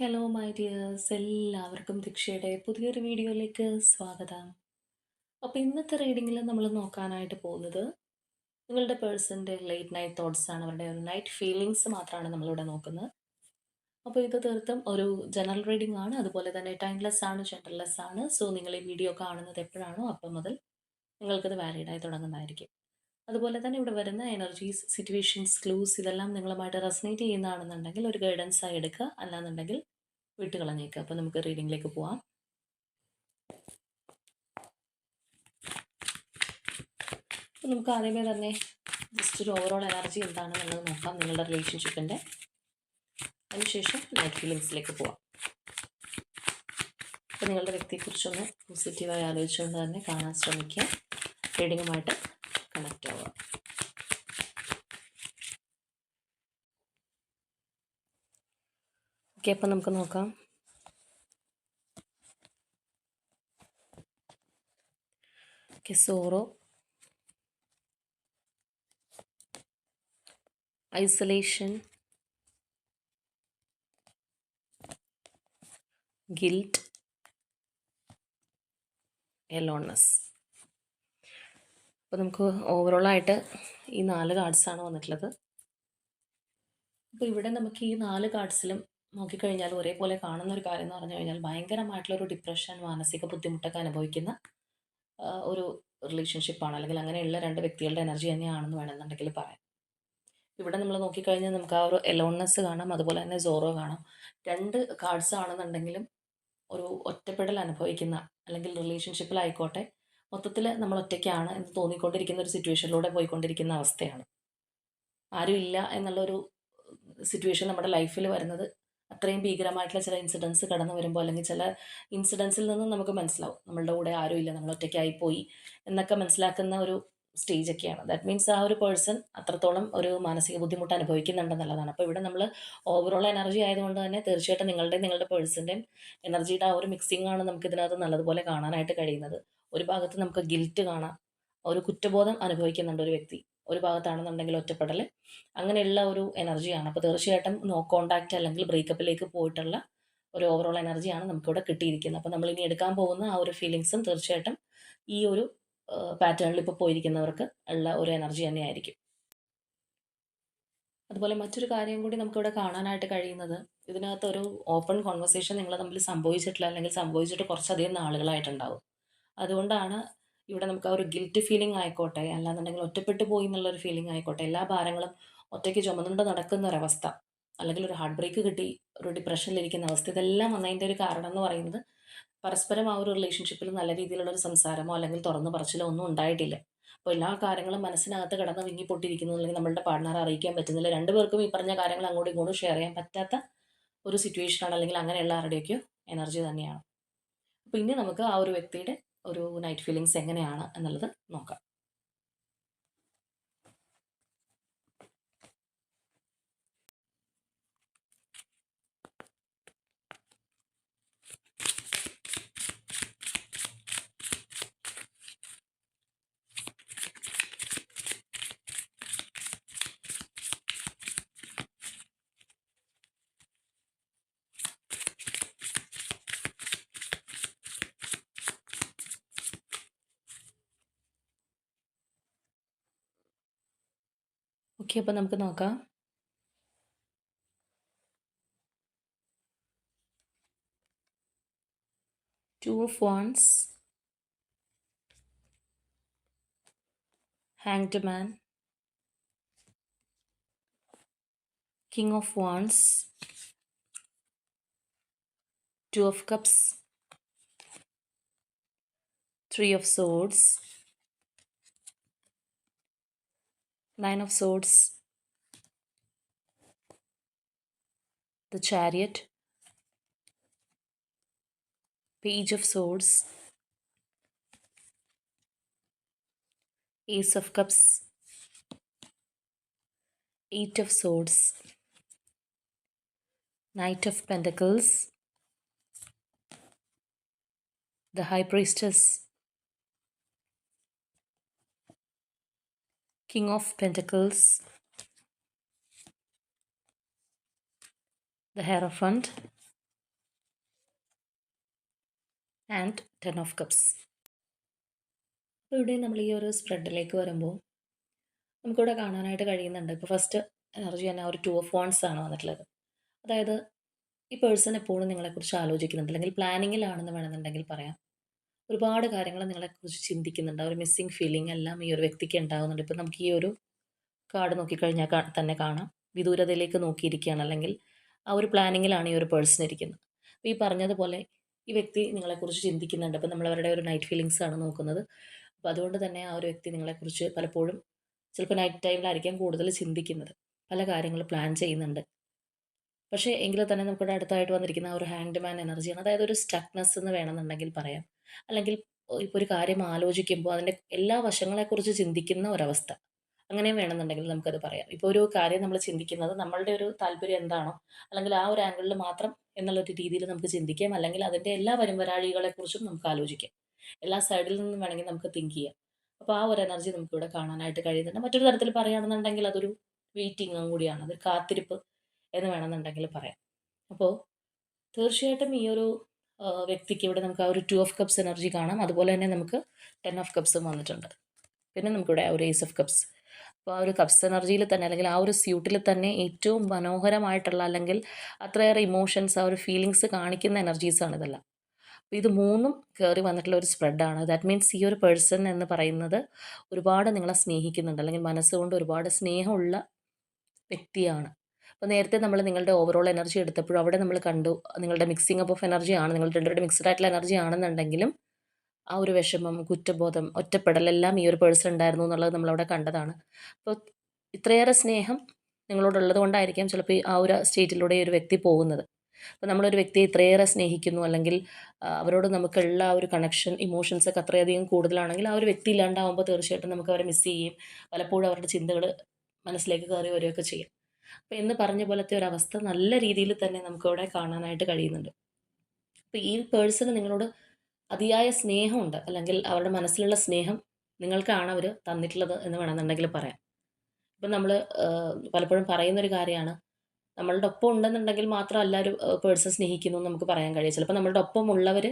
Hello my dears എല്ലാവർക്കും ദീക്ഷയുടെ പുതിയൊരു വീഡിയോയിലേക്ക് സ്വാഗതം. അപ്പോൾ ഇന്നത്തെ റീഡിങ്ങിൽ നമ്മൾ നോക്കാനായിട്ട് പോകുന്നത് നിങ്ങളുടെ പേഴ്സന്റെ ലേറ്റ് നൈറ്റ് തോട്ട്സ് ആണ്. അവരുടെ ഒരു നൈറ്റ് ഫീലിങ്സ് മാത്രമാണ് നമ്മളിവിടെ നോക്കുന്നത്. അപ്പോൾ ഇത് തീർത്തും ഒരു ജനറൽ റീഡിംഗ് ആണ്. അതുപോലെ തന്നെ ടൈംലെസ് ആണ് ജെൻഡർലെസ് ആണ്. സോ നിങ്ങൾ ഈ വീഡിയോ കാണുന്നത് എപ്പോഴാണോ അപ്പം മുതൽ നിങ്ങൾക്കത് വാലിഡായി തുടങ്ങുന്നതായിരിക്കും. അതുപോലെ തന്നെ ഇവിടെ വരുന്ന എനർജീസ് സിറ്റുവേഷൻസ് ക്ലൂസ് ഇതെല്ലാം നിങ്ങളുമായിട്ട് റെസനേറ്റ് ചെയ്യുന്നതാണെന്നുണ്ടെങ്കിൽ ഒരു ഗൈഡൻസ് ആയി എടുക്കുക. അല്ലാന്നുണ്ടെങ്കിൽ വിട്ട് കളഞ്ഞേക്കുക അപ്പോൾ നമുക്ക് റീഡിംഗിലേക്ക് പോവാം. നമുക്ക് ആദ്യമേ തന്നെ ജസ്റ്റ് ഒരു ഓവറോൾ എനർജി എന്താണെന്നുള്ളത് നോക്കാം നിങ്ങളുടെ റിലേഷൻഷിപ്പിന്റെ അതിനുശേഷം നൈറ്റ് ഫീലിങ്സിലേക്ക് പോവാം. അപ്പോൾ നിങ്ങളുടെ വ്യക്തിയെക്കുറിച്ചൊന്ന് പോസിറ്റീവായി ആലോചിച്ചുകൊണ്ട് തന്നെ കാണാൻ ശ്രമിക്കുക. റീഡിങ്ങുമായിട്ട് കണക്റ്റ് ആവുക. ഓക്കെ അപ്പം നമുക്ക് നോക്കാം. Okay sorrow. Isolation. Guilt. Aloneness. അപ്പോൾ നമുക്ക് ഓവറോളായിട്ട് ഈ നാല് കാർഡ്സാണ് വന്നിട്ടുള്ളത്. അപ്പോൾ ഇവിടെ നമുക്ക് ഈ നാല് കാർഡ്സിലും നോക്കിക്കഴിഞ്ഞാൽ ഒരേപോലെ കാണുന്ന ഒരു കാര്യം എന്ന് പറഞ്ഞു കഴിഞ്ഞാൽ ഭയങ്കരമായിട്ടുള്ള ഒരു ഡിപ്രഷൻ മാനസിക ബുദ്ധിമുട്ടൊക്കെ അനുഭവിക്കുന്ന ഒരു റിലേഷൻഷിപ്പാണ് അല്ലെങ്കിൽ അങ്ങനെയുള്ള രണ്ട് വ്യക്തികളുടെ എനർജി തന്നെയാണെന്ന് വേണമെന്നുണ്ടെങ്കിൽ പറയാം. ഇവിടെ നമ്മൾ നോക്കിക്കഴിഞ്ഞാൽ നമുക്ക് ആ ഒരു എലോൺനെസ് കാണാം അതുപോലെ തന്നെ സോറോ കാണാം. രണ്ട് കാർഡ്സ് ആണെന്നുണ്ടെങ്കിലും ഒരു ഒറ്റപ്പെടൽ അനുഭവിക്കുന്ന അല്ലെങ്കിൽ റിലേഷൻഷിപ്പിലായിക്കോട്ടെ മൊത്തത്തിൽ നമ്മൾ ഒറ്റയ്ക്കാണ് എന്ന് തോന്നിക്കൊണ്ടിരിക്കുന്ന ഒരു സിറ്റുവേഷനിലൂടെ പോയിക്കൊണ്ടിരിക്കുന്ന അവസ്ഥയാണ്. ആരും ഇല്ല എന്നുള്ളൊരു സിറ്റുവേഷൻ നമ്മുടെ ലൈഫിൽ വരുന്നത് അത്രയും ഭീകരമായിട്ടുള്ള ചില ഇൻസിഡൻസ് കടന്നു വരുമ്പോൾ അല്ലെങ്കിൽ ചില ഇൻസിഡൻസിൽ നിന്നും നമുക്ക് മനസ്സിലാവും. നമ്മളുടെ കൂടെ ആരും ഇല്ല നമ്മൾ ഒറ്റയ്ക്കായി പോയി എന്നൊക്കെ മനസ്സിലാക്കുന്ന ഒരു സ്റ്റേജ് ഒക്കെയാണ്. ദാറ്റ് മീൻസ് ആ ഒരു പേഴ്സൺ അത്രത്തോളം ഒരു മാനസിക ബുദ്ധിമുട്ട് അനുഭവിക്കുന്നുണ്ടെന്നുള്ളതാണ് അപ്പോൾ ഇവിടെ നമ്മൾ ഓവറോൾ എനർജി ആയതുകൊണ്ട് തന്നെ തീർച്ചയായിട്ടും നിങ്ങളുടെയും നിങ്ങളുടെ പേഴ്സന്റെയും എനർജിയുടെ ആ ഒരു മിക്സിംഗ് ആണ് നമുക്ക് ഇതിനകത്ത് നല്ലതുപോലെ കാണാനായിട്ട് കഴിയുന്നത്. ഒരു ഭാഗത്ത് നമുക്ക് ഗിൽറ്റ് കാണാം. ഒരു കുറ്റബോധം അനുഭവിക്കുന്നുണ്ട് ഒരു വ്യക്തി. ഒരു ഭാഗത്താണെന്നുണ്ടെങ്കിൽ ഒറ്റപ്പെടൽ അങ്ങനെയുള്ള ഒരു എനർജിയാണ് അപ്പോൾ തീർച്ചയായിട്ടും നോ കോണ്ടാക്റ്റ് അല്ലെങ്കിൽ ബ്രേക്കപ്പിലേക്ക് പോയിട്ടുള്ള ഒരു ഓവറോൾ എനർജിയാണ് നമുക്കിവിടെ കിട്ടിയിരിക്കുന്നത്. അപ്പോൾ നമ്മൾ ഇനി എടുക്കാൻ പോകുന്ന ആ ഒരു ഫീലിങ്സും തീർച്ചയായിട്ടും ഈ ഒരു പാറ്റേണിൽ ഇപ്പോൾ പോയിരിക്കുന്നവർക്ക് ഉള്ള ഒരു എനർജി തന്നെയായിരിക്കും. അതുപോലെ മറ്റൊരു കാര്യം കൂടി നമുക്കിവിടെ കാണാനായിട്ട് കഴിയുന്നത് ഇതിനകത്ത് ഒരു ഓപ്പൺ കോൺവെർസേഷൻ നിങ്ങൾ തമ്മിൽ സംഭവിച്ചിട്ടില്ല അല്ലെങ്കിൽ സംഭവിച്ചിട്ട് കുറച്ചധികം നാളുകളായിട്ടുണ്ടാവും. അതുകൊണ്ടാണ് ഇവിടെ നമുക്ക് ആ ഒരു ഗിൽറ്റ് ഫീലിംഗ് ആയിക്കോട്ടെ അല്ലാന്നുണ്ടെങ്കിൽ ഒറ്റപ്പെട്ടു പോയി എന്നുള്ള ഒരു ഫീലിംഗ് ആയിക്കോട്ടെ. എല്ലാ ഭാരങ്ങളും ഒറ്റയ്ക്ക് ചുമന്നുകൊണ്ട് നടക്കുന്ന ഒരവസ്ഥ അല്ലെങ്കിൽ ഒരു ഹാർട്ട് ബ്രേക്ക് കിട്ടി ഒരു ഡിപ്രഷനിലിരിക്കുന്ന അവസ്ഥ ഇതെല്ലാം വന്നതിന്റെ ഒരു കാരണം എന്ന് പറയുന്നത് പരസ്പരം ആ ഒരു റിലേഷൻഷിപ്പിൽ നല്ല രീതിയിലുള്ള ഒരു സംസാരമോ അല്ലെങ്കിൽ തുറന്നു പറച്ചിലോ ഒന്നും ഉണ്ടായിട്ടില്ല. അപ്പോൾ എല്ലാ കാര്യങ്ങളും മനസ്സിനകത്ത് കിടന്ന് വിങ്ങി പൊട്ടിയിരിക്കുന്നു അല്ലെങ്കിൽ നമ്മളുടെ പാർട്ട്ണറെ അറിയിക്കാൻ പറ്റുന്നില്ല. രണ്ടുപേർക്കും ഈ പറഞ്ഞ കാര്യങ്ങൾ അങ്ങോട്ടും ഇങ്ങോട്ടും ഷെയർ ചെയ്യാൻ പറ്റാത്ത ഒരു സിറ്റുവേഷനാണ് അല്ലെങ്കിൽ അങ്ങനെയുള്ള ആരുടെയൊക്കെയോ എനർജി തന്നെയാണ്. അപ്പോൾ ഇനി നമുക്ക് ആ ഒരു വ്യക്തിയുടെ ഒരു നൈറ്റ് ഫീലിങ്സ് എങ്ങനെയാണ് എന്നുള്ളത് നോക്കാം. ഓക്കെ അപ്പോൾ നമുക്ക് നോക്കാം two of wands hanged man king of wands two of cups three of swords Nine of Swords, the Chariot, Page of Swords, Ace of Cups, Eight of Swords, Knight of Pentacles, the High Priestess, King of Pentacles, the Hierophant, and ten of Cups. അപ്പോൾ ഇവിടെ നമ്മൾ ഈ ഒരു സ്പ്രെഡിലേക്ക് വരുമ്പോൾ നമുക്കിവിടെ കാണാനായിട്ട് കഴിയുന്നുണ്ട്. ഇപ്പോൾ ഫസ്റ്റ് എനർജി തന്നെ ഒരു ടു ഓഫ് വൺസ് ആണ് വന്നിട്ടുള്ളത്. അതായത് ഈ പേഴ്സൺ എപ്പോഴും നിങ്ങളെക്കുറിച്ച് ആലോചിക്കുന്നുണ്ട്. അല്ലെങ്കിൽ പ്ലാനിങ്ങിലാണെന്ന് വേണമെന്നുണ്ടെങ്കിൽ പറയാം. ഒരുപാട് കാര്യങ്ങൾ നിങ്ങളെക്കുറിച്ച് ചിന്തിക്കുന്നുണ്ട്. ഒരു മിസ്സിങ് ഫീലിംഗ് എല്ലാം ഈ ഒരു വ്യക്തിക്ക് ഉണ്ടാകുന്നുണ്ട് ഇപ്പം നമുക്ക് ഈ ഒരു കാർഡ് നോക്കിക്കഴിഞ്ഞാൽ തന്നെ കാണാം. വിദൂരതയിലേക്ക് നോക്കിയിരിക്കുകയാണ്. അല്ലെങ്കിൽ ആ ഒരു പ്ലാനിങ്ങിലാണ് ഈ ഒരു പേഴ്സൺ ഇരിക്കുന്നത്. അപ്പോൾ ഈ പറഞ്ഞതുപോലെ ഈ വ്യക്തി നിങ്ങളെക്കുറിച്ച് ചിന്തിക്കുന്നുണ്ട്. അപ്പം നമ്മളവരുടെ ഒരു നൈറ്റ് ഫീലിങ്സ് ആണ് നോക്കുന്നത്. അപ്പോൾ അതുകൊണ്ട് തന്നെ ആ ഒരു വ്യക്തി നിങ്ങളെക്കുറിച്ച് പലപ്പോഴും ചിലപ്പോൾ നൈറ്റ് ടൈമിലായിരിക്കാം കൂടുതൽ ചിന്തിക്കുന്നത്. പല കാര്യങ്ങൾ പ്ലാൻ ചെയ്യുന്നുണ്ട്. പക്ഷേ എങ്കിലും തന്നെ നമുക്കിവിടെ അടുത്തായിട്ട് വന്നിരിക്കുന്ന ആ ഒരു ഹാങ്ഡ് മാൻ എനർജിയാണ് അതായത് ഒരു സ്റ്റക്നെസ് എന്ന് വേണമെന്നുണ്ടെങ്കിൽ പറയാം. അല്ലെങ്കിൽ ഇപ്പോൾ ഒരു കാര്യം ആലോചിക്കുമ്പോൾ അതിന്റെ എല്ലാ വശങ്ങളെക്കുറിച്ച് ചിന്തിക്കുന്ന ഒരവസ്ഥ. അങ്ങനെ വേണമെന്നുണ്ടെങ്കിൽ നമുക്കത് പറയാം. ഇപ്പോൾ ഒരു കാര്യം നമ്മൾ ചിന്തിക്കുന്നത് നമ്മളുടെ ഒരു താല്പര്യം എന്താണോ അല്ലെങ്കിൽ ആ ഒരു ആംഗിളിൽ മാത്രം എന്നുള്ള ഒരു രീതിയിൽ നമുക്ക് ചിന്തിക്കാം. അല്ലെങ്കിൽ അതിന്റെ എല്ലാ വരുംവരാഴികളെക്കുറിച്ചും നമുക്ക് ആലോചിക്കാം. എല്ലാ സൈഡിൽ നിന്നും വേണമെങ്കിൽ നമുക്ക് തിങ്ക് ചെയ്യാം. അപ്പോൾ ആ ഒരു എനർജി നമുക്ക് ഇവിടെ കാണാനായിട്ട് കഴിയുന്നുണ്ട്. മറ്റൊരു തരത്തിൽ പറയുകയാണെന്നുണ്ടെങ്കിൽ അതൊരു വെയിറ്റിങ്ങും കൂടിയാണ്. അതൊരു കാത്തിരിപ്പ് എന്ന് വേണമെന്നുണ്ടെങ്കിൽ പറയാം. അപ്പോൾ തീർച്ചയായിട്ടും ഈ ഒരു വ്യക്തിക്ക് ഇവിടെ നമുക്ക് ആ ഒരു ടു ഓഫ് കപ്സ് എനർജി കാണാം. അതുപോലെ തന്നെ നമുക്ക് ടെൻ ഓഫ് കപ്സും വന്നിട്ടുണ്ട്. പിന്നെ നമുക്കിവിടെ ഒരു ഏസ് ഓഫ് കപ്സ് അപ്പോൾ ആ ഒരു കപ്സ് എനർജിയിൽ തന്നെ അല്ലെങ്കിൽ ആ ഒരു സ്യൂട്ടിൽ തന്നെ ഏറ്റവും മനോഹരമായിട്ടുള്ള അല്ലെങ്കിൽ അത്രയേറെ ഇമോഷൻസ് ആ ഒരു ഫീലിങ്സ് കാണിക്കുന്ന എനർജീസാണ് ഇതെല്ലാം. അപ്പോൾ ഇത് മൂന്നും കയറി വന്നിട്ടുള്ള ഒരു സ്പ്രെഡാണ് ദാറ്റ് മീൻസ് ഈ ഒരു പേഴ്സൺ എന്ന് പറയുന്നത് ഒരുപാട് നിങ്ങളെ സ്നേഹിക്കുന്നുണ്ട്. അല്ലെങ്കിൽ മനസ്സുകൊണ്ട് ഒരുപാട് സ്നേഹമുള്ള വ്യക്തിയാണ്. അപ്പോൾ നേരത്തെ നമ്മൾ നിങ്ങളുടെ ഓവറോൾ എനർജി എടുത്തപ്പോഴും അവിടെ നമ്മൾ കണ്ടു നിങ്ങളുടെ മിക്സിംഗ് അപ്പ് ഓഫ് എനർജി ആണ് നിങ്ങൾ രണ്ടുപേരുടെ മിക്സ്ഡ് ആയിട്ടുള്ള എനർജി ആണെന്നുണ്ടെങ്കിലും ആ ഒരു വിഷമം കുറ്റബോധം ഒറ്റപ്പെടൽ എല്ലാം ഈ ഒരു പേഴ്സൺ ഉണ്ടായിരുന്നു എന്നുള്ളത് നമ്മളവിടെ കണ്ടതാണ്. അപ്പോൾ ഇത്രയേറെ സ്നേഹം നിങ്ങളോടുള്ളത് കൊണ്ടായിരിക്കാം ചിലപ്പോൾ ആ ഒരു സ്റ്റേറ്റിലൂടെ ഒരു വ്യക്തി പോകുന്നത്. അപ്പോൾ നമ്മളൊരു വ്യക്തിയെ ഇത്രയേറെ സ്നേഹിക്കുന്നു അല്ലെങ്കിൽ അവരോട് നമുക്കുള്ള ആ ഒരു കണക്ഷൻ ഇമോഷൻസ് ഒക്കെ അത്രയധികം കൂടുതലാണെങ്കിൽ ആ ഒരു വ്യക്തി ഇല്ലാണ്ടാവുമ്പോൾ തീർച്ചയായിട്ടും നമുക്ക് അവരെ മിസ് ചെയ്യും പലപ്പോഴും അവരുടെ ചിന്തകൾ മനസ്സിലേക്ക് കയറി വരികയൊക്കെ ചെയ്യും. അപ്പോൾ എന്ന് പറഞ്ഞ പോലത്തെ ഒരു അവസ്ഥ നല്ല രീതിയിൽ തന്നെ നമുക്കിവിടെ കാണാനായിട്ട് കഴിയുന്നുണ്ട്. അപ്പോൾ ഈ പേഴ്സണ് നിങ്ങളോട് അതിയായ സ്നേഹമുണ്ട് അല്ലെങ്കിൽ അവരുടെ മനസ്സിലുള്ള സ്നേഹം നിങ്ങൾക്കാണ് അവർ തന്നിട്ടുള്ളത് എന്ന് വേണമെന്നുണ്ടെങ്കിൽ പറയാം. ഇപ്പം നമ്മൾ പലപ്പോഴും പറയുന്ന ഒരു കാര്യമാണ് നമ്മളുടെ ഒപ്പം ഉണ്ടെന്നുണ്ടെങ്കിൽ മാത്രം എല്ലാവരും പേഴ്സൺ സ്നേഹിക്കുന്നു എന്ന് നമുക്ക് പറയാൻ കഴിയും. ചിലപ്പോൾ നമ്മളുടെ ഒപ്പം ഉള്ളവർ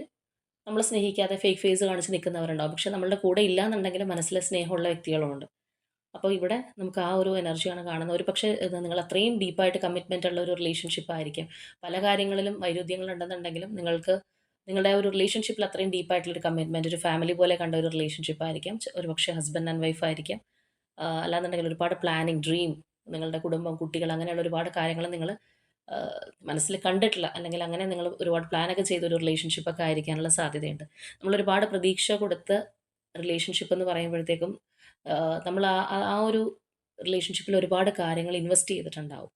നമ്മൾ സ്നേഹിക്കാതെ ഫേക്ക് ഫേസ് കാണിച്ച് നിൽക്കുന്നവരുണ്ടാവും. പക്ഷെ നമ്മളുടെ കൂടെ ഇല്ല എന്നുണ്ടെങ്കിൽ മനസ്സിലെ സ്നേഹമുള്ള വ്യക്തികളുമുണ്ട്. അപ്പോൾ ഇവിടെ നമുക്ക് ആ ഒരു എനർജിയാണ് കാണുന്നത്. ഒരു പക്ഷേ നിങ്ങൾ അത്രയും ഡീപ്പായിട്ട് കമ്മിറ്റ്മെന്റ് ഉള്ള ഒരു റിലേഷൻഷിപ്പ് ആയിരിക്കും. പല കാര്യങ്ങളിലും വൈരുദ്ധ്യങ്ങൾ ഉണ്ടെന്നുണ്ടെങ്കിലും നിങ്ങൾക്ക് നിങ്ങളുടെ ഒരു റിലേഷൻഷിപ്പിൽ അത്രയും ഡീപ്പായിട്ടുള്ളൊരു കമ്മിറ്റ്മെന്റ് ഒരു ഫാമിലി പോലെ കണ്ട ഒരു റിലേഷൻഷിപ്പ് ആയിരിക്കാം. ഒരു പക്ഷേ ഹസ്ബൻഡ് ആൻഡ് വൈഫ് ആയിരിക്കാം. അല്ലാന്നുണ്ടെങ്കിൽ ഒരുപാട് പ്ലാനിങ് ഡ്രീം നിങ്ങളുടെ കുടുംബം കുട്ടികൾ അങ്ങനെയുള്ള ഒരുപാട് കാര്യങ്ങൾ നിങ്ങൾ മനസ്സിൽ കണ്ടിട്ടില്ല. അല്ലെങ്കിൽ അങ്ങനെ നിങ്ങൾ ഒരുപാട് പ്ലാനൊക്കെ ചെയ്ത ഒരു റിലേഷൻഷിപ്പൊക്കെ ആയിരിക്കാനുള്ള സാധ്യതയുണ്ട്. നമ്മൾ ഒരുപാട് പ്രതീക്ഷ കൊടുത്ത് റിലേഷൻഷിപ്പ് എന്ന് പറയുമ്പോഴത്തേക്കും നമ്മൾ ആ ആ- ഒരു റിലേഷൻഷിപ്പിൽ ഒരുപാട് കാര്യങ്ങൾ ഇൻവെസ്റ്റ് ചെയ്തിട്ടുണ്ടാവും.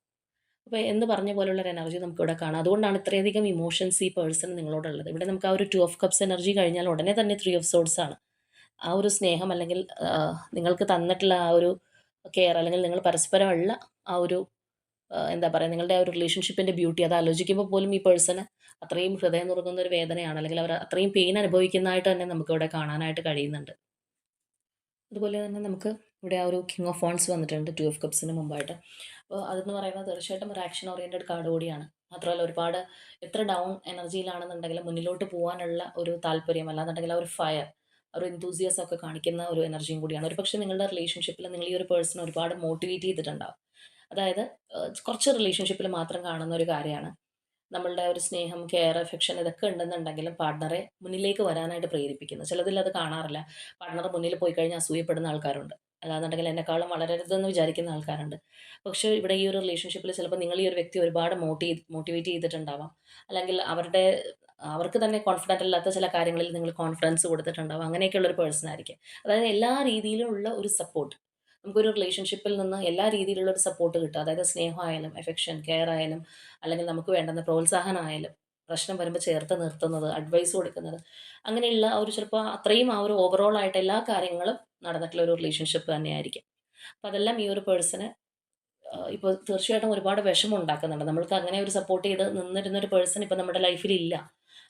അപ്പോൾ എന്ന് പറഞ്ഞ പോലുള്ള ഒരു എനർജി നമുക്ക് ഇവിടെ കാണാം. അതുകൊണ്ടാണ് ഇത്രയധികം ഇമോഷൻസ് ഈ പേഴ്സൺ നിങ്ങളോടുള്ളത്. ഇവിടെ നമുക്ക് ആ ഒരു ടു ഓഫ് കപ്സ് എനർജി കഴിഞ്ഞാൽ ഉടനെ തന്നെ ത്രീ ഓഫ് സോഡ്സ് ആണ്. ആ ഒരു സ്നേഹം അല്ലെങ്കിൽ നിങ്ങൾക്ക് തന്നിട്ടുള്ള ആ ഒരു കെയർ അല്ലെങ്കിൽ നിങ്ങൾ പരസ്പരമുള്ള ആ ഒരു എന്താ പറയുക നിങ്ങളുടെ ആ ഒരു റിലേഷൻഷിപ്പിന്റെ ബ്യൂട്ടി അത് ആലോചിക്കുമ്പോൾ പോലും ഈ പേഴ്സണ് അത്രയും ഹൃദയം നുറുങ്ങുന്ന ഒരു വേദനയാണ് അല്ലെങ്കിൽ അവർ അത്രയും പെയിൻ അനുഭവിക്കുന്നതായിട്ട് തന്നെ നമുക്ക് ഇവിടെ കാണാനായിട്ട് കഴിയുന്നുണ്ട്. അതുപോലെ തന്നെ നമുക്ക് ഇവിടെ ആ ഒരു കിങ് ഓഫ് ഫോൺസ് വന്നിട്ടുണ്ട് ടു ഓഫ് കപ്സിന് മുമ്പായിട്ട്. അപ്പോൾ അതെന്ന് പറയുന്നത് തീർച്ചയായിട്ടും ഒരു ആക്ഷൻ ഓറിയന്റഡ് കാർഡ് കൂടിയാണ്. മാത്രമല്ല ഒരുപാട് എത്ര ഡൗൺ എനർജിയിലാണെന്നുണ്ടെങ്കിലും മുന്നിലോട്ട് പോകാനുള്ള ഒരു താല്പര്യം അല്ലാന്നുണ്ടെങ്കിൽ ആ ഒരു ഫയർ ഒരു എന്തൂസിയസ് ഒക്കെ കാണിക്കുന്ന ഒരു എനർജിയും കൂടിയാണ്. ഒരു പക്ഷേ നിങ്ങളുടെ റിലേഷൻഷിപ്പിൽ നിങ്ങൾ ഈ ഒരു പേഴ്സൺ ഒരുപാട് മോട്ടിവേറ്റ് ചെയ്തിട്ടുണ്ടാവും. അതായത് കുറച്ച് റിലേഷൻഷിപ്പിൽ മാത്രം കാണുന്ന ഒരു കാര്യമാണ്. നമ്മളുടെ ഒരു സ്നേഹം കെയർ അഫെക്ഷൻ ഇതൊക്കെ ഉണ്ടെന്നുണ്ടെങ്കിലും പാർട്ട്ണറെ മുന്നിലേക്ക് വരാനായിട്ട് പ്രേരിപ്പിക്കുന്നു. ചിലതിൽ അത് കാണാറില്ല. പാർട്ട്ണർ മുന്നിൽ പോയി കഴിഞ്ഞാൽ അസൂയപ്പെടുന്ന ആൾക്കാരുണ്ട്. അല്ലാന്നുണ്ടെങ്കിൽ എന്നെക്കാളും വളരരുതെന്ന് വിചാരിക്കുന്ന ആൾക്കാരുണ്ട്. പക്ഷേ ഇവിടെ ഈ ഒരു റിലേഷൻഷിപ്പിൽ ചിലപ്പോൾ നിങ്ങൾ ഈ ഒരു വ്യക്തി ഒരുപാട് മോട്ടിവേറ്റ് മോട്ടിവേറ്റ് ചെയ്തിട്ടുണ്ടാവാം. അല്ലെങ്കിൽ അവരുടെ അവർക്ക് തന്നെ കോൺഫിഡന്റ് അല്ലാത്ത ചില കാര്യങ്ങളിൽ നിങ്ങൾ കോൺഫിഡൻസ് കൊടുത്തിട്ടുണ്ടാവും. അങ്ങനെയൊക്കെയുള്ള ഒരു പേഴ്സൺ ആയിരിക്കും. അതായത് എല്ലാ രീതിയിലുള്ള ഒരു സപ്പോർട്ട് നമുക്കൊരു റിലേഷൻഷിപ്പിൽ നിന്ന് എല്ലാ രീതിയിലുള്ള ഒരു സപ്പോർട്ട് കിട്ടുക അതായത് സ്നേഹമായാലും എഫെക്ഷൻ കെയർ ആയാലും അല്ലെങ്കിൽ നമുക്ക് വേണ്ടുന്ന പ്രോത്സാഹനമായാലും പ്രശ്നം വരുമ്പോൾ ചേർത്ത് നിർത്തുന്നത് അഡ്വൈസ് കൊടുക്കുന്നത് അങ്ങനെയുള്ള ഒരു ചിലപ്പോൾ അത്രയും ആ ഒരു ഓവറോൾ ആയിട്ട് എല്ലാ കാര്യങ്ങളും നടന്നിട്ടുള്ള ഒരു റിലേഷൻഷിപ്പ് തന്നെയായിരിക്കും. അപ്പം അതെല്ലാം ഈ ഒരു പേഴ്സണ് ഇപ്പോൾ തീർച്ചയായിട്ടും ഒരുപാട് വിഷമം ഉണ്ടാക്കുന്നുണ്ട്. നമ്മൾക്ക് അങ്ങനെ ഒരു സപ്പോർട്ട് ചെയ്ത് നിന്നിരുന്ന ഒരു പേഴ്സൺ ഇപ്പം നമ്മുടെ ലൈഫിൽ ഇല്ല.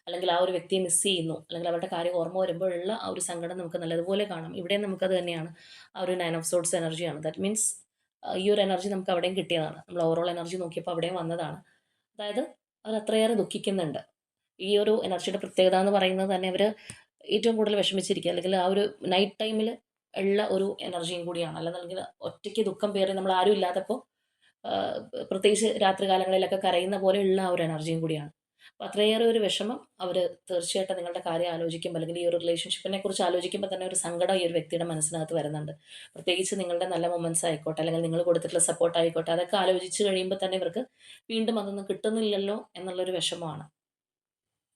അല്ലെങ്കിൽ ആ ഒരു വ്യക്തിയെ മിസ് ചെയ്യുന്നു. അല്ലെങ്കിൽ അവരുടെ കാര്യം ഓർമ്മ വരുമ്പോഴുള്ള ആ ഒരു സങ്കടം നമുക്ക് നല്ലതുപോലെ കാണാം. ഇവിടെയും നമുക്കത് തന്നെയാണ്. ആ ഒരു നയൻ ഓഫ് സോട്ട്സ് എനർജിയാണ് ദാറ്റ് മീൻസ് ഈ ഒരു എനർജി നമുക്ക് അവിടെയും കിട്ടിയതാണ്. നമ്മൾ ഓവറോൾ എനർജി നോക്കിയപ്പോൾ അവിടെയും വന്നതാണ്. അതായത് അവർ അത്രയേറെ ദുഃഖിക്കുന്നുണ്ട്. ഈ ഒരു എനർജിയുടെ പ്രത്യേകത എന്ന് പറയുന്നത് തന്നെ അവർ ഏറ്റവും കൂടുതൽ വിഷമിച്ചിരിക്കുക. അല്ലെങ്കിൽ ആ ഒരു നൈറ്റ് ടൈമിൽ ഉള്ള ഒരു എനർജിയും കൂടിയാണ്. അല്ലെന്നുണ്ടെങ്കിൽ ഒറ്റയ്ക്ക് ദുഃഖം പേറി നമ്മൾ ആരും ഇല്ലാത്തപ്പോൾ പ്രത്യേകിച്ച് രാത്രി കാലങ്ങളിലൊക്കെ കരയുന്ന പോലെയുള്ള ആ ഒരു എനർജിയും കൂടിയാണ്. അപ്പോൾ അത്രയേറെ ഒരു വിഷമം അവർ തീർച്ചയായിട്ടും നിങ്ങളുടെ കാര്യം ആലോചിക്കുമ്പോൾ അല്ലെങ്കിൽ ഈ ഒരു റിലേഷൻഷിപ്പിനെ കുറിച്ച് ആലോചിക്കുമ്പോൾ തന്നെ ഒരു സങ്കടം ഈ ഒരു വ്യക്തിയുടെ മനസ്സിനകത്ത് വരുന്നുണ്ട്. പ്രത്യേകിച്ച് നിങ്ങളുടെ നല്ല മൊമെന്റ്സ് ആയിക്കോട്ടെ അല്ലെങ്കിൽ നിങ്ങൾ കൊടുത്തിട്ടുള്ള സപ്പോർട്ട് ആയിക്കോട്ടെ അതൊക്കെ ആലോചിച്ച് കഴിയുമ്പോൾ തന്നെ ഇവർക്ക് വീണ്ടും അതൊന്നും കിട്ടുന്നില്ലല്ലോ എന്നുള്ളൊരു വിഷമമാണ്.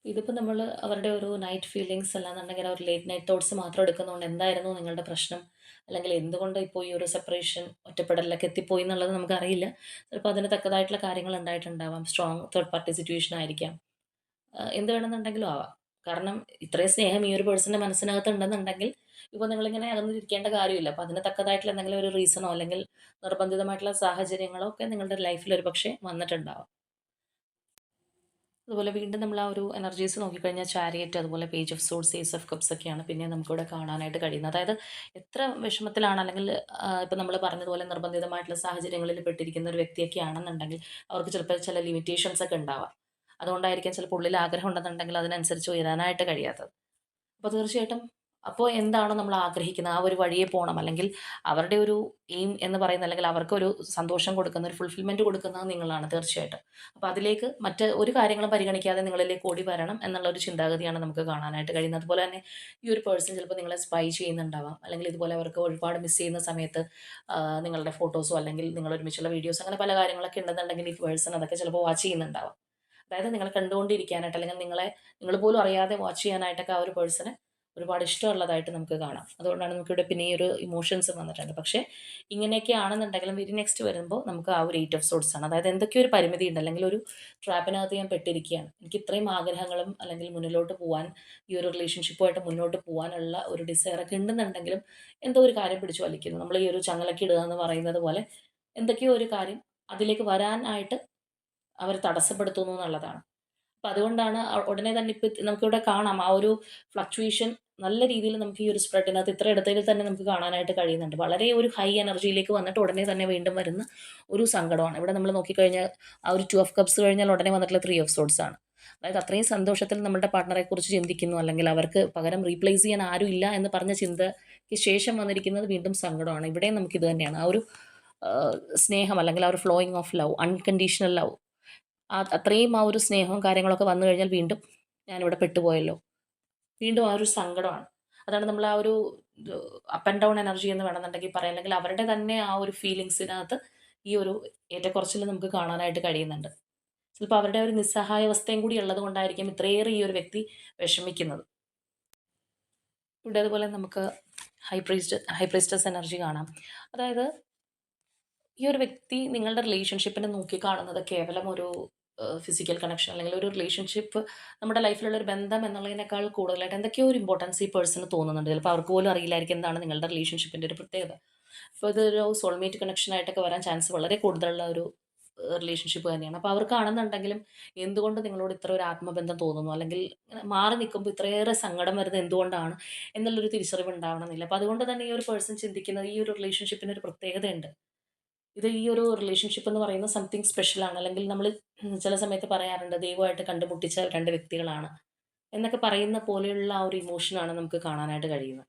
ഇതിപ്പോൾ നമ്മൾ അവരുടെ ഒരു നൈറ്റ് ഫീലിങ്സ് അല്ലാന്നുണ്ടെങ്കിൽ അവർ ലേറ്റ് നൈറ്റ് തോട്ട്സ് മാത്രം എടുക്കുന്നതുകൊണ്ട് എന്തായിരുന്നു നിങ്ങളുടെ പ്രശ്നം? അല്ലെങ്കിൽ എന്തുകൊണ്ട് ഇപ്പോൾ ഈ ഒരു സെപ്പറേഷൻ ഒറ്റപ്പെടലിലൊക്കെ എത്തിപ്പോയി എന്നുള്ളത് നമുക്കറിയില്ല. ചിലപ്പോൾ അതിന് തക്കതായിട്ടുള്ള കാര്യങ്ങൾ ഉണ്ടായിട്ടുണ്ടാവാം സ്ട്രോങ് തേർഡ് പാർട്ടി സിറ്റുവേഷൻ ആയിരിക്കാം. എന്ത് വേണമെന്നുണ്ടെങ്കിലും ആവാം. കാരണം ഇത്രയും സ്നേഹം ഈ ഒരു പേഴ്സന്റെ മനസ്സിനകത്ത് ഉണ്ടെന്നുണ്ടെങ്കിൽ ഇപ്പോൾ നിങ്ങളിങ്ങനെ അകന്നിരിക്കേണ്ട കാര്യമില്ല. അപ്പോൾ അതിന് തക്കതായിട്ടുള്ള എന്തെങ്കിലും ഒരു റീസണോ അല്ലെങ്കിൽ നിർബന്ധിതമായിട്ടുള്ള സാഹചര്യങ്ങളോ ഒക്കെ നിങ്ങളുടെ ലൈഫിൽ ഒരു പക്ഷേ വന്നിട്ടുണ്ടാവാം. അതുപോലെ വീണ്ടും നമ്മൾ ആ ഒരു എനർജീസ് നോക്കിക്കഴിഞ്ഞാൽ ചാരിയറ്റ് അതുപോലെ page of swords ace of cups ഒക്കെയാണ് പിന്നെ നമുക്കിവിടെ കാണാനായിട്ട് കഴിയുന്നത്. അതായത് എത്ര വിഷമത്തിലാണ് അല്ലെങ്കിൽ ഇപ്പം നമ്മൾ പറഞ്ഞതുപോലെ നിർബന്ധിതമായിട്ടുള്ള സാഹചര്യങ്ങളിൽ പെട്ടിരിക്കുന്ന ഒരു വ്യക്തിയൊക്കെ ആണെന്നുണ്ടെങ്കിൽ അവർക്ക് ചിലപ്പോൾ ചില ലിമിറ്റേഷൻസ് ഒക്കെ ഉണ്ടാവാം. അതുകൊണ്ടായിരിക്കാം ചിലപ്പോൾ ഉള്ളിൽ ആഗ്രഹം ഉണ്ടെന്നുണ്ടെങ്കിൽ അതിനനുസരിച്ച് ഉയരാനായിട്ട് കഴിയാത്തത്. അപ്പോൾ തീർച്ചയായിട്ടും അപ്പോൾ എന്താണോ നമ്മൾ ആഗ്രഹിക്കുന്നത്? ആ ഒരു വഴിയെ പോകണം അല്ലെങ്കിൽ അവരുടെ ഒരു എയിം എന്ന് പറയുന്ന അല്ലെങ്കിൽ അവർക്കൊരു സന്തോഷം കൊടുക്കുന്ന ഒരു ഫുൾഫിൽമെന്റ് കൊടുക്കുന്നത് നിങ്ങളാണ് തീർച്ചയായിട്ടും. അപ്പോൾ അതിലേക്ക് മറ്റ് ഒരു കാര്യങ്ങളും പരിഗണിക്കാതെ നിങ്ങളിലേക്ക് ഓടി വരണം എന്നുള്ള ഒരു ചിന്താഗതിയാണ് നമുക്ക് കാണാനായിട്ട് കഴിയുന്നത്. അതുപോലെ തന്നെ ഈ ഒരു പേഴ്സൺ ചിലപ്പോൾ നിങ്ങളെ സ്പൈ ചെയ്യുന്നുണ്ടാവാം. അല്ലെങ്കിൽ ഇതുപോലെ അവർക്ക് ഒരുപാട് മിസ് ചെയ്യുന്ന സമയത്ത് നിങ്ങളുടെ ഫോട്ടോസോ അല്ലെങ്കിൽ നിങ്ങൾ ഒരുമിച്ചുള്ള വീഡിയോസ് അങ്ങനെ പല കാര്യങ്ങളൊക്കെ ഉണ്ടെന്നുണ്ടെങ്കിൽ ഈ പേഴ്സൺ അതൊക്കെ ചിലപ്പോൾ വാച്ച് ചെയ്യുന്നുണ്ടാവാം. അതായത് നിങ്ങളെ കണ്ടുകൊണ്ടിരിക്കാനായിട്ട് അല്ലെങ്കിൽ നിങ്ങളെ നിങ്ങൾ പോലും അറിയാതെ വാച്ച് ചെയ്യാനായിട്ടൊക്കെ ആ ഒരു പേഴ്സണ് ഒരുപാട് ഇഷ്ടമുള്ളതായിട്ട് നമുക്ക് കാണാം. അതുകൊണ്ടാണ് നമുക്കിവിടെ പിന്നെ ഈ ഒരു ഇമോഷൻസ് വന്നിട്ടുണ്ട്. പക്ഷേ ഇങ്ങനെയൊക്കെ ആണെന്നുണ്ടെങ്കിലും വെരി നെക്സ്റ്റ് വരുമ്പോൾ നമുക്ക് ആ ഒരു എയ്റ്റ് ഓഫ് സോൾസ് ആണ്. അതായത് എന്തൊക്കെയോ ഒരു പരിമിതി ഉണ്ട്. അല്ലെങ്കിൽ ഒരു ട്രാപ്പിനകത്ത് ഞാൻ പെട്ടിരിക്കുകയാണ്. എനിക്ക് ഇത്രയും ആഗ്രഹങ്ങളും അല്ലെങ്കിൽ മുന്നിലോട്ട് പോകാൻ ഈ ഒരു റിലേഷൻഷിപ്പുമായിട്ട് മുന്നോട്ട് പോകാനുള്ള ഒരു ഡിസയറൊക്കെ ഉണ്ടെന്നുണ്ടെങ്കിലും എന്തോ ഒരു കാര്യം പിടിച്ചു വലിക്കുന്നു. നമ്മൾ ഈ ഒരു ചങ്ങലൊക്കെ ഇടുക എന്ന് പറയുന്നത് പോലെ എന്തൊക്കെയോ ഒരു കാര്യം അതിലേക്ക് വരാനായിട്ട് അവർ തടസ്സപ്പെടുത്തുന്നു എന്നുള്ളതാണ്. അപ്പം അതുകൊണ്ടാണ് ഉടനെ തന്നെ ഇപ്പം നമുക്കിവിടെ കാണാം ആ ഒരു ഫ്ലക്ച്വേഷൻ നല്ല രീതിയിൽ നമുക്ക് ഈ ഒരു സ്പ്രെഡിനകത്ത് ഇത്ര ഇടത്തിൽ തന്നെ നമുക്ക് കാണാനായിട്ട് കഴിയുന്നുണ്ട്. വളരെ ഒരു ഹൈ എനർജിയിലേക്ക് വന്നിട്ട് ഉടനെ തന്നെ വീണ്ടും വരുന്ന ഒരു സങ്കടമാണ്. ഇവിടെ നമ്മൾ നോക്കിക്കഴിഞ്ഞാൽ ആ ഒരു ടു ഓഫ് കപ്സ് കഴിഞ്ഞാൽ ഉടനെ വന്നിട്ടുള്ള ത്രീ ഓഫ് സോഡ്സ് ആണ്. അതായത് അത്രയും സന്തോഷത്തിൽ നമ്മുടെ പാർട്ട്ണറെ കുറിച്ച് ചിന്തിക്കുന്നു. അല്ലെങ്കിൽ അവർക്ക് പകരം റീപ്ലേസ് ചെയ്യാൻ ആരും ഇല്ല എന്ന് പറഞ്ഞ ചിന്തയ്ക്ക് ശേഷം വന്നിരിക്കുന്നത് വീണ്ടും സങ്കടമാണ്. ഇവിടെയും നമുക്കിത് തന്നെയാണ്. ആ ഒരു സ്നേഹം അല്ലെങ്കിൽ ആ ഒരു flowing of love unconditional love അത്രയും ആ ഒരു സ്നേഹവും കാര്യങ്ങളൊക്കെ വന്നു കഴിഞ്ഞാൽ വീണ്ടും ഞാനിവിടെ പെട്ടുപോയല്ലോ. വീണ്ടും ആ ഒരു സങ്കടമാണ്. അതാണ് നമ്മൾ ആ ഒരു അപ്പ് ആൻഡ് ഡൗൺ എനർജി എന്ന് വേണമെന്നുണ്ടെങ്കിൽ പറയാം. അല്ലെങ്കിൽ അവരുടെ തന്നെ ആ ഒരു ഫീലിങ്സിനകത്ത് ഈ ഒരു ഏറ്റക്കുറച്ചിൽ നമുക്ക് കാണാനായിട്ട് കഴിയുന്നുണ്ട്. ചിലപ്പോൾ അവരുടെ ഒരു നിസ്സഹായാവസ്ഥയും കൂടി ഉള്ളത് കൊണ്ടായിരിക്കും ഇത്രയേറെ ഈ ഒരു വ്യക്തി വിഷമിക്കുന്നത്. ഇവിടെ അതുപോലെ നമുക്ക് ഹൈപ്രീസ്റ്റ് ഹൈപ്രീസ്റ്റസ് എനർജി കാണാം. അതായത് ഈ ഒരു വ്യക്തി നിങ്ങളുടെ റിലേഷൻഷിപ്പിനെ നോക്കി കാണുന്നത് കേവലം ഒരു ഫിസിക്കൽ കണക്ഷൻ അല്ലെങ്കിൽ ഒരു റിലേഷൻഷിപ്പ് നമ്മുടെ ലൈഫിലുള്ള ഒരു ബന്ധം എന്നുള്ളതിനേക്കാൾ കൂടുതലായിട്ട് എന്തൊക്കെയോ ഒരു ഇമ്പോർട്ടൻസ് ഈ പേഴ്സണ് തോന്നുന്നുണ്ട്. ചിലപ്പോൾ അവർക്ക് പോലും അറിയില്ലായിരിക്കും എന്താണ് നിങ്ങളുടെ റിലേഷൻഷിപ്പിന്റെ ഒരു പ്രത്യേകത. അപ്പോൾ ഇതൊരു സോൾമേറ്റ് കണക്ഷൻ ആയിട്ടൊക്കെ വരാൻ ചാൻസ് വളരെ കൂടുതലുള്ള ഒരു റിലേഷൻഷിപ്പ് തന്നെയാണ്. അപ്പോൾ അവർക്കാണെന്നുണ്ടെങ്കിലും എന്തുകൊണ്ട് നിങ്ങളോട് ഇത്ര ഒരു ആത്മബന്ധം തോന്നുന്നു? അല്ലെങ്കിൽ മാറി നിൽക്കുമ്പോൾ ഇത്രയേറെ സങ്കടം വരുന്നത് എന്തുകൊണ്ടാണ് എന്നുള്ളൊരു തിരിച്ചറിവ് ഉണ്ടാവണമെന്നില്ല. അപ്പോൾ അതുകൊണ്ട് തന്നെ ഈ ഒരു പേഴ്സൺ ചിന്തിക്കുന്നത് ഈ ഒരു റിലേഷൻഷിപ്പിന് ഒരു പ്രത്യേകതയുണ്ട്. ഇത് ഈ ഒരു റിലേഷൻഷിപ്പ് എന്ന് പറയുന്ന സംതിങ് സ്പെഷ്യലാണ് അല്ലെങ്കിൽ നമ്മൾ ചില സമയത്ത് പറയാറുണ്ട് ദൈവമായിട്ട് കണ്ടുമുട്ടിച്ച രണ്ട് വ്യക്തികളാണ് എന്നൊക്കെ പറയുന്ന പോലെയുള്ള ആ ഒരു ഇമോഷനാണ് നമുക്ക് കാണാനായിട്ട് കഴിയുന്നത്.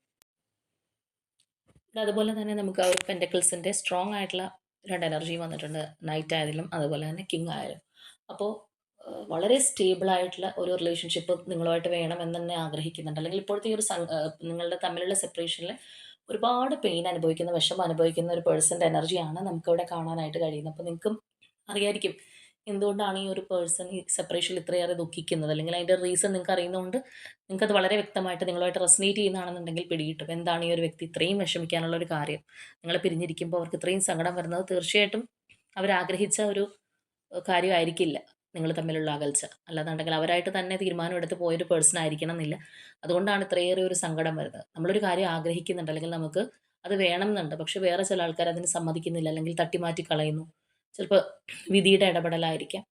അതുപോലെ തന്നെ നമുക്ക് ആ ഒരു പെന്റക്കിൾസിന്റെ സ്ട്രോങ് ആയിട്ടുള്ള രണ്ട് എനർജി വന്നിട്ടുണ്ട്. നൈറ്റ് ആയാലും അതുപോലെ തന്നെ കിങ് ആയാലും. അപ്പോൾ വളരെ സ്റ്റേബിൾ ആയിട്ടുള്ള ഒരു റിലേഷൻഷിപ്പ് നിങ്ങളുമായിട്ട് വേണം എന്ന് തന്നെ ആഗ്രഹിക്കുന്നുണ്ട്. അല്ലെങ്കിൽ ഇപ്പോഴത്തെ ഈ ഒരു നിങ്ങളുടെ തമ്മിലുള്ള സെപ്പറേഷനിൽ ഒരുപാട് പെയിൻ അനുഭവിക്കുന്ന വിഷമം അനുഭവിക്കുന്ന ഒരു പേഴ്സന്റെ എനർജിയാണ് നമുക്കിവിടെ കാണാനായിട്ട് കഴിയുന്നത്. അപ്പോൾ നിങ്ങൾക്കും അറിയായിരിക്കും എന്തുകൊണ്ടാണ് ഈ ഒരു പേഴ്സൺ ഈ സെപ്പറേഷനിൽ ഇത്രയേറെ ദുഃഖിക്കുന്നത്? അല്ലെങ്കിൽ അതിന്റെ റീസൺ നിങ്ങൾക്ക് അറിയുന്നതുകൊണ്ട് നിങ്ങൾക്കത് വളരെ വ്യക്തമായിട്ട് നിങ്ങളുമായിട്ട് റെസനേറ്റ് ചെയ്യുന്നതാണെന്നുണ്ടെങ്കിൽ പിടികിട്ടും. എന്താണ് ഈ ഒരു വ്യക്തി ഇത്രയും വിഷമിക്കാനുള്ള ഒരു കാര്യം? നിങ്ങൾ പിരിഞ്ഞിരിക്കുമ്പോൾ അവർക്ക് ഇത്രയും സങ്കടം വരുന്നത് തീർച്ചയായിട്ടും അവരാഗ്രഹിച്ച ഒരു കാര്യമായിരിക്കില്ല. നിങ്ങൾ തമ്മിലുള്ള അകൽച്ച. അല്ലാന്നുണ്ടെങ്കിൽ അവരായിട്ട് തന്നെ തീരുമാനം എടുത്ത് പോയൊരു പേഴ്സൺ ആയിരിക്കണം എന്നില്ല അതുകൊണ്ടാണ് ഇത്രയേറെ ഒരു സങ്കടം വരുന്നത്. നമ്മളൊരു കാര്യം ആഗ്രഹിക്കുന്നുണ്ട്. അല്ലെങ്കിൽ നമുക്ക് അത് വേണം എന്നുണ്ട് പക്ഷെ വേറെ ചില ആൾക്കാർ അതിന് സമ്മതിക്കുന്നില്ല. അല്ലെങ്കിൽ തട്ടിമാറ്റി കളയുന്നു. ചിലപ്പോൾ വിധിയുടെ ഇടപെടലായിരിക്കാം.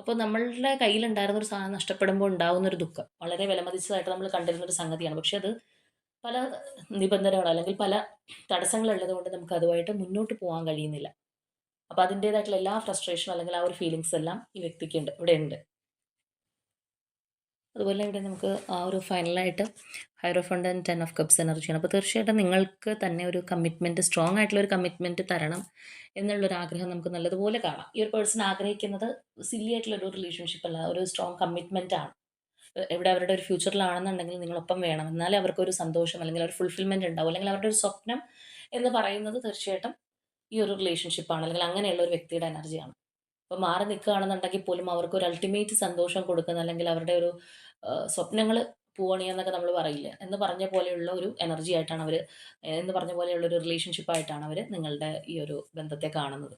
അപ്പോൾ നമ്മളുടെ കയ്യിലുണ്ടായിരുന്ന ഒരു സാധനം നഷ്ടപ്പെടുമ്പോൾ ഉണ്ടാകുന്ന ഒരു ദുഃഖം. വളരെ വിലമതിച്ചതായിട്ട് നമ്മൾ കണ്ടിരുന്ന ഒരു സംഗതിയാണ്. പക്ഷെ അത് പല നിബന്ധനകളോ അല്ലെങ്കിൽ പല തടസ്സങ്ങളുള്ളത് കൊണ്ട് നമുക്ക് അതുമായിട്ട് മുന്നോട്ട് പോകാൻ കഴിയുന്നില്ല. അപ്പോൾ അതിന്റേതായിട്ടുള്ള എല്ലാ ഫ്രസ്ട്രേഷനും അല്ലെങ്കിൽ ആ ഒരു ഫീലിങ്സ് എല്ലാം ഈ വ്യക്തിക്ക് ഉണ്ട്. ഇവിടെ ഉണ്ട്. അതുപോലെ ഇവിടെ നമുക്ക് ആ ഒരു ഫൈനലായിട്ട് hierophant and ten of cups എനർജിയാണ് അപ്പോൾ തീർച്ചയായിട്ടും നിങ്ങൾക്ക് തന്നെ ഒരു കമ്മിറ്റ്മെന്റ് സ്ട്രോങ് ആയിട്ടുള്ള ഒരു കമ്മിറ്റ്മെന്റ് തരണം എന്നുള്ളൊരു ആഗ്രഹം നമുക്ക് നല്ലതുപോലെ കാണാം. ഈ ഒരു പേഴ്സൺ ആഗ്രഹിക്കുന്നത് സില്ലി ആയിട്ടുള്ള ഒരു റിലേഷൻഷിപ്പ് അല്ല ഒരു സ്ട്രോങ് കമ്മിറ്റ്മെന്റ് ആണ്. എവിടെ അവരുടെ ഒരു ഫ്യൂച്ചറിലാണെന്നുണ്ടെങ്കിൽ നിങ്ങളൊപ്പം വേണം. എന്നാലേ അവർക്കൊരു സന്തോഷം അല്ലെങ്കിൽ ഒരു ഫുൾഫിൽമെന്റ് ഉണ്ടാവും. അല്ലെങ്കിൽ അവരുടെ ഒരു സ്വപ്നം എന്ന് പറയുന്നത് തീർച്ചയായിട്ടും ഈ ഒരു റിലേഷൻഷിപ്പാണ് അല്ലെങ്കിൽ അങ്ങനെയുള്ള ഒരു വ്യക്തിയുടെ എനർജിയാണ് അപ്പോൾ മാറി നിൽക്കുകയാണെന്നുണ്ടെങ്കിൽ പോലും അവർക്ക് ഒരു അൾട്ടിമേറ്റ് സന്തോഷം കൊടുക്കുന്ന അല്ലെങ്കിൽ അവരുടെ ഒരു സ്വപ്നങ്ങൾ പോവണിയെന്നൊക്കെ നമ്മൾ പറയില്ല? എന്ന് പറഞ്ഞ പോലെയുള്ള ഒരു എനർജി ആയിട്ടാണ് അവർ എന്ന് പറഞ്ഞ പോലെയുള്ള ഒരു റിലേഷൻഷിപ്പ് ആയിട്ടാണ് അവർ നിങ്ങളുടെ ഈ ഒരു ബന്ധത്തെ കാണുന്നത്.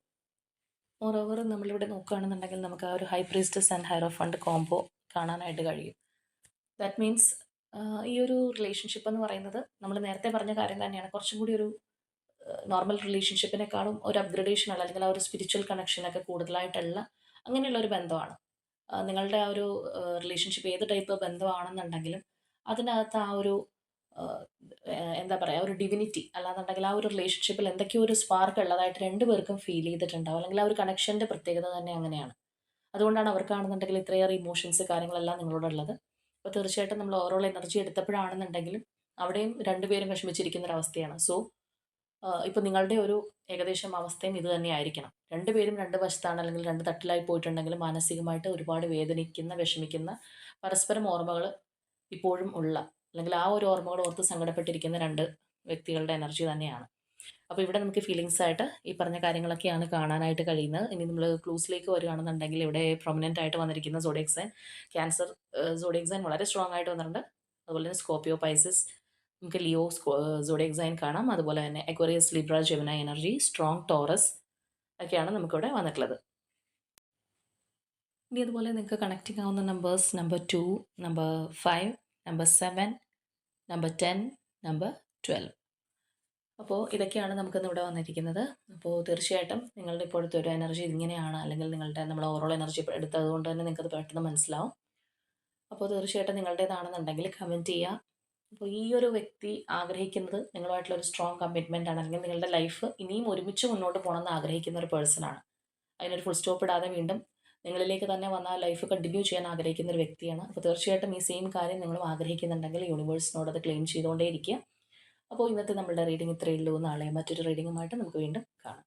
മോറോവർ നമ്മളിവിടെ നോക്കുകയാണെന്നുണ്ടെങ്കിൽ നമുക്ക് ആ ഒരു high priestess and hierophant combo കാണാനായിട്ട് കഴിയും. ദാറ്റ് മീൻസ് ഈ ഒരു റിലേഷൻഷിപ്പ് എന്ന് പറയുന്നത് നമ്മൾ നേരത്തെ പറഞ്ഞ കാര്യം തന്നെയാണ്. കുറച്ചും കൂടി ഒരു നോർമൽ റിലേഷൻഷിപ്പിനെക്കാളും ഒരു അപ്ഗ്രഡേഷൻ അല്ല അല്ലെങ്കിൽ ആ ഒരു സ്പിരിച്വൽ കണക്ഷനൊക്കെ കൂടുതലായിട്ടുള്ള അങ്ങനെയുള്ള ഒരു ബന്ധമാണ്. നിങ്ങളുടെ ആ ഒരു റിലേഷൻഷിപ്പ് ഏത് ടൈപ്പ് ബന്ധമാണെന്നുണ്ടെങ്കിലും അതിനകത്ത് ആ ഒരു എന്താ പറയുക ഒരു ഡിവിനിറ്റി അല്ലാന്നുണ്ടെങ്കിൽ ആ ഒരു റിലേഷൻഷിപ്പിൽ എന്തൊക്കെയോ ഒരു സ്പാർക്ക് ഉള്ളതായിട്ട് രണ്ടുപേർക്കും ഫീൽ ചെയ്തിട്ടുണ്ടാവും. അല്ലെങ്കിൽ ആ ഒരു കണക്ഷന്റെ പ്രത്യേകത തന്നെ അങ്ങനെയാണ്. അതുകൊണ്ടാണ് അവർക്കാണെന്നുണ്ടെങ്കിൽ ഇത്രയേറെ ഇമോഷൻസ് കാര്യങ്ങളെല്ലാം നിങ്ങളോടുള്ളത്. അപ്പോൾ തീർച്ചയായിട്ടും നമ്മൾ ഓവറോൾ എനർജി എടുത്തപ്പോഴാണെന്നുണ്ടെങ്കിലും അവിടെയും രണ്ടുപേരും വിഷമിച്ചിരിക്കുന്ന ഒരു അവസ്ഥയാണ്. സോ ഇപ്പോൾ നിങ്ങളുടെ ഒരു ഏകദേശം അവസ്ഥയും ഇത് തന്നെയായിരിക്കണം. രണ്ടുപേരും രണ്ട് വശത്താണ് അല്ലെങ്കിൽ രണ്ട് തട്ടിലായി പോയിട്ടുണ്ടെങ്കിൽ മാനസികമായിട്ട് ഒരുപാട് വേദനിക്കുന്ന വിഷമിക്കുന്ന പരസ്പരം ഓർമ്മകൾ ഇപ്പോഴും ഉള്ള അല്ലെങ്കിൽ ആ ഒരു ഓർമ്മകൾ ഓർത്ത് സങ്കടപ്പെട്ടിരിക്കുന്ന രണ്ട് വ്യക്തികളുടെ എനർജി തന്നെയാണ്. അപ്പോൾ ഇവിടെ നമുക്ക് ഫീലിങ്സ് ആയിട്ട് ഈ പറഞ്ഞ കാര്യങ്ങളൊക്കെയാണ് കാണാനായിട്ട് കഴിയുന്നത്. ഇനി നമ്മൾ ക്ലൂസിലേക്ക് വരികയാണെന്നുണ്ടെങ്കിൽ ഇവിടെ പ്രൊമിനന്റ് ആയിട്ട് വന്നിരിക്കുന്ന zodiac sign Cancer zodiac sign വളരെ സ്ട്രോങ് ആയിട്ട് വന്നിട്ടുണ്ട്. അതുപോലെ തന്നെ സ്കോപ്പിയോ പൈസസ് നമുക്ക് ലിയോ സോഡിയക് സൈൻ കാണാം. അതുപോലെ തന്നെ Aquarius Libra Gemini energy strong Taurus ഒക്കെയാണ് നമുക്കിവിടെ വന്നിട്ടുള്ളത്. ഇനി അതുപോലെ നിങ്ങൾക്ക് കണക്റ്റിംഗ് ആവുന്ന numbers number two number five number seven number ten number twelve അപ്പോൾ ഇതൊക്കെയാണ് നമുക്കിന്ന് ഇവിടെ വന്നിരിക്കുന്നത്. അപ്പോൾ തീർച്ചയായിട്ടും നിങ്ങളുടെ ഇപ്പോഴത്തെ ഒരു എനർജി ഇങ്ങനെയാണ് അല്ലെങ്കിൽ നിങ്ങളുടെ നമ്മൾ ഓവറോൾ എനർജി എടുത്തത് കൊണ്ട് തന്നെ നിങ്ങൾക്കത് പെട്ടെന്ന് മനസ്സിലാവും. അപ്പോൾ തീർച്ചയായിട്ടും നിങ്ങളുടേതാണെന്നുണ്ടെങ്കിൽ കമന്റ് ചെയ്യുക. അപ്പോൾ ഈ ഒരു വ്യക്തി ആഗ്രഹിക്കുന്നത് നിങ്ങളുമായിട്ടുള്ള ഒരു സ്ട്രോങ് കമ്മിറ്റ്മെന്റ് ആണ്. അല്ലെങ്കിൽ നിങ്ങളുടെ ലൈഫ് ഇനിയും ഒരുമിച്ച് മുന്നോട്ട് പോകണം എന്ന് ആഗ്രഹിക്കുന്ന ഒരു പേഴ്സണാണ് അതിനൊരു ഫുൾ സ്റ്റോപ്പ് ഇടാതെ വീണ്ടും നിങ്ങളിലേക്ക് തന്നെ വന്ന ലൈഫ് കണ്ടിന്യൂ ചെയ്യാൻ ആഗ്രഹിക്കുന്ന ഒരു വ്യക്തിയാണ്. അപ്പോൾ തീർച്ചയായിട്ടും ഈ സെയിം കാര്യം നിങ്ങളും ആഗ്രഹിക്കുന്നുണ്ടെങ്കിൽ യൂണിവേഴ്സിനോട് അത് ക്ലെയിം ചെയ്തുകൊണ്ടേ ഇരിക്കുക അപ്പോൾ ഇന്നത്തെ നമ്മുടെ റീഡിംഗ് ഇത്രയേ ഉള്ളൂ. നാളെ മറ്റൊരു റീഡിങ്ങുമായിട്ട് നമുക്ക് വീണ്ടും കാണാം.